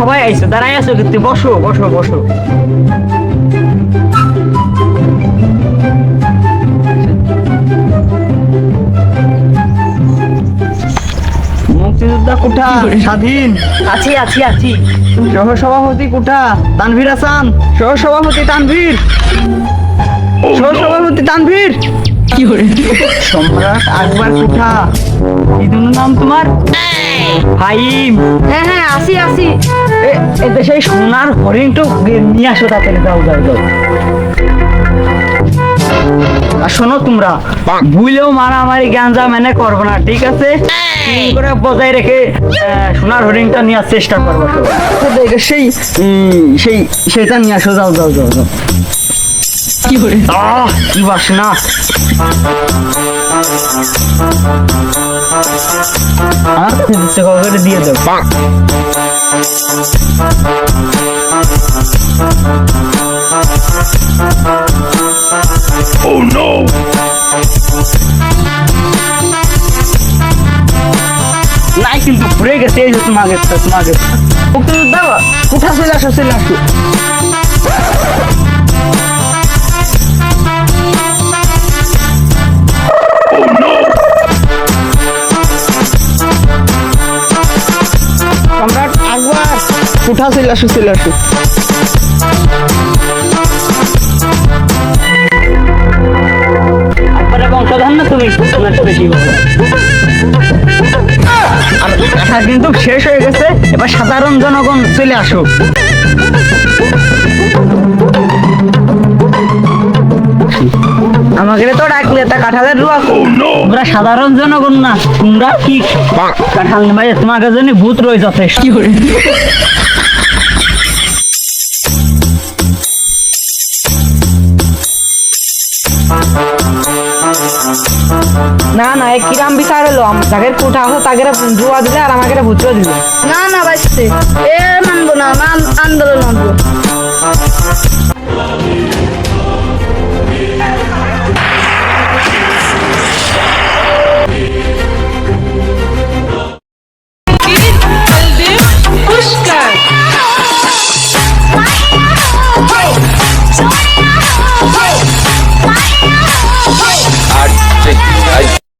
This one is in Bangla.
সবাই আইছো দাঁড়াই আছো কিন্তু বসো বসো বসো। মুক্তিযোদ্ধা কোঠা? স্বাধীন? আছি আছি আছি। সহ সভাপতি কোঠা তানভীর হাসান। সহ সভাপতি তানভীর। সহ সভাপতি তানভীর। কি করে? সম্রাট আকবর কোঠা। কি নাম তোমার? ফাইম হ্যাঁ হ্যাঁ আসি আসি। এ- এই দেশে এই সোনার হরিণটা নিয়ে আসো তাড়াতাড়ি যাও যাও যাও। আর শোনো তোমরা ভুলেও মারামারি গাঞ্জা মেনে করব না ঠিক আছে? করে বজায় রেখে সোনার হরিণটা নেওয়ার চেষ্টা করব। সেই সেই সেটা নিয়ে আসো যাও যাও যাও যাও। কি করে আহ কি বাসনা। আর দিচ্ছে করে দিয়ে দাও নাই কিন্তু ঘুরে গেছে এই যে তোমাকে তোমাকে। দাও কোথা চলে আসো চলে আসো। কোথা চলে আসো চলে আসো। আকবরের বংশধর না তুমি? কিন্তু শেষ হয়ে গেছে। এবার সাধারণ জনগণ চলে আসো আমাকে তো ডাকলে তা কাঁঠালের রুয়া। তোমরা সাধারণ জনগণ না তোমরা কি কাঁঠাল ভাই তোমাকে জন্য ভূত রয়ে যথেষ্ট। না না এ কিরাম বিচার হলো। তাকে কোঠা আছে তাকে জুয়া দিলে আর আমাকে ভুতুয়া দিলে না না বাইসে এ মানবো না আন্দোলন মানবো।